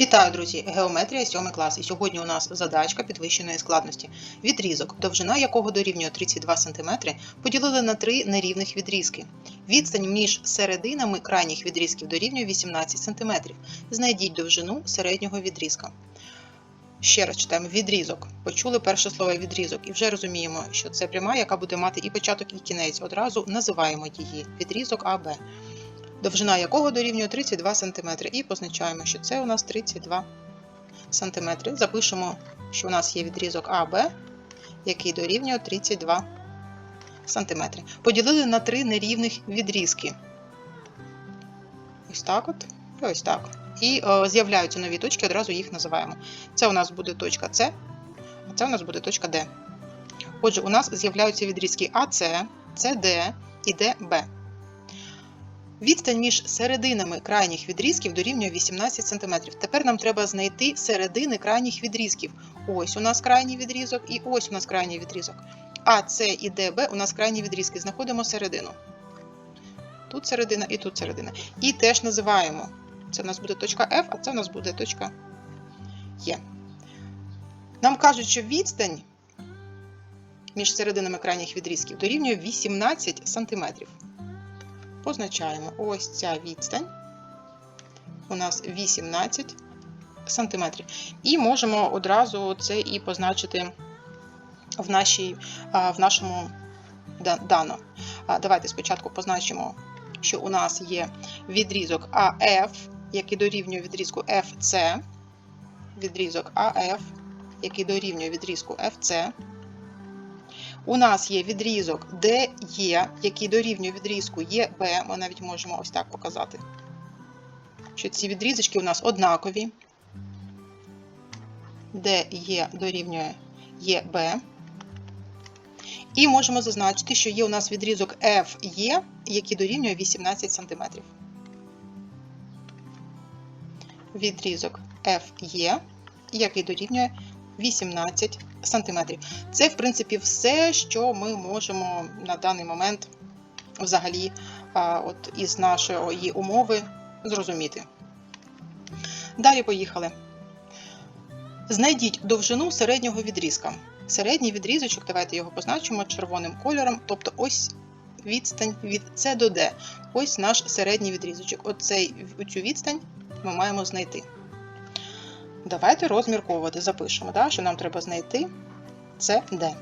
Вітаю, друзі! Геометрія 7 клас. І сьогодні у нас задачка підвищеної складності. Відрізок, довжина якого дорівнює 32 см, поділили на три нерівних відрізки. Відстань між серединами крайніх відрізків дорівнює 18 см. Знайдіть довжину середнього відрізка. Ще раз читаємо відрізок. Почули перше слово відрізок, і вже розуміємо, що це пряма, яка буде мати і початок, і кінець. Одразу називаємо її відрізок АБ довжина якого дорівнює 32 см. І позначаємо, що це у нас 32 см. Запишемо, що у нас є відрізок АБ, який дорівнює 32 см. Поділили на три нерівних відрізки. Ось так от і ось так. І е, з'являються нові точки, одразу їх називаємо. Це у нас буде точка С, а це у нас буде точка Д. Отже, у нас з'являються відрізки АС, СД і ДБ. Відстань між серединами крайніх відрізків дорівнює 18 см. Тепер нам треба знайти середини крайніх відрізків. Ось у нас крайній відрізок і ось у нас крайній відрізок. А, С і ДБ у нас крайні відрізки. Знаходимо середину. Тут середина і тут середина. І теж називаємо. Це у нас буде точка F, а це у нас буде точка Е. Нам кажуть, що відстань між серединами крайніх відрізків дорівнює 18 см позначаємо ось ця відстань. У нас 18 см. І можемо одразу це і позначити в, нашій, в нашому дано. Давайте спочатку позначимо, що у нас є відрізок АФ, який дорівнює відрізку FC, відрізок АФ, який дорівнює відрізку FC. У нас є відрізок DE, який дорівнює відрізку ЄБ. Ми навіть можемо ось так показати, що ці відрізочки у нас однакові. DE дорівнює ЄБ. І можемо зазначити, що є у нас відрізок FE, який дорівнює 18 см. Відрізок FE, який дорівнює 18 см. Це, в принципі, все, що ми можемо на даний момент взагалі от із нашої умови зрозуміти. Далі поїхали. Знайдіть довжину середнього відрізка. Середній відрізочок, давайте його позначимо червоним кольором, тобто ось відстань від С до Д. Ось наш середній відрізочок. Оцей, Оцю відстань ми маємо знайти. Давайте розмірковувати. Запишемо, да, що нам треба знайти це Д.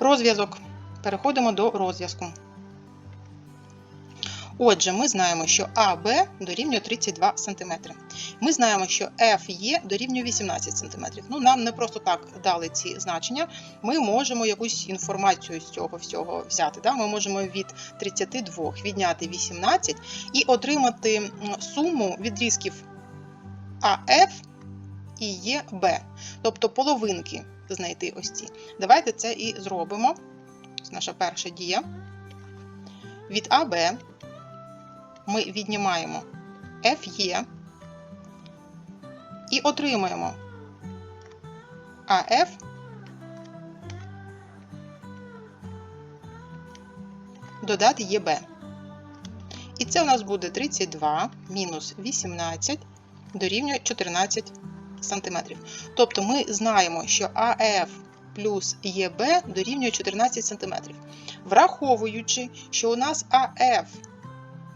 Розв'язок. Переходимо до розв'язку. Отже, ми знаємо, що АБ дорівнює 32 см. Ми знаємо, що FE дорівнює 18 см. Ну, Нам не просто так дали ці значення. Ми можемо якусь інформацію з цього всього взяти. Да? Ми можемо від 32 відняти 18 і отримати суму відрізків АФ і ЄБ, тобто половинки знайти ось ці. Давайте це і зробимо. Це наша перша дія. Від АБ ми віднімаємо FE і отримаємо АФ додати ЄБ. І це у нас буде 32 мінус 18 дорівнює 14 см. Тобто ми знаємо, що АФ плюс ЄБ дорівнює 14 см. Враховуючи, що у нас АФ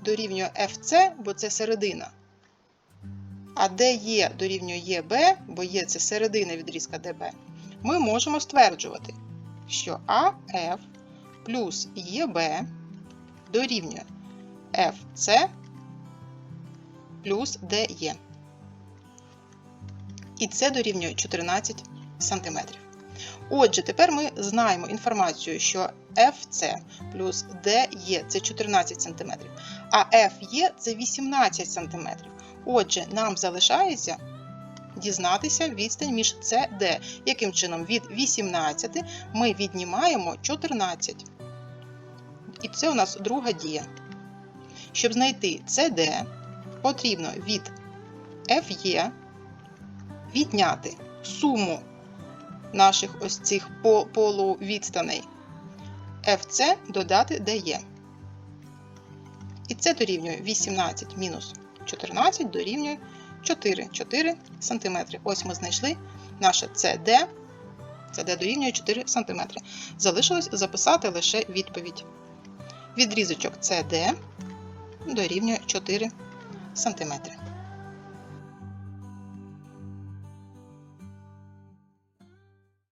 дорівнює ФЦ, бо це середина. А ДЕ дорівнює ЄБ, бо Є це середина відрізка ДБ, ми можемо стверджувати, що АФ плюс ЄБ дорівнює ФЦ плюс ДЕ. І це дорівнює 14 см. Отже, тепер ми знаємо інформацію, що FC плюс DE це 14 см, а FE це 18 см. Отже, нам залишається дізнатися відстань між C і Яким чином? Від 18 ми віднімаємо 14. І це у нас друга дія. Щоб знайти CD, потрібно від FE відняти суму наших ось цих полувідстаней FC додати DE. І це дорівнює 18 мінус 14 дорівнює 4, 4 см. Ось ми знайшли наше CD. CD дорівнює 4 см. Залишилось записати лише відповідь. Відрізочок CD дорівнює 4 см.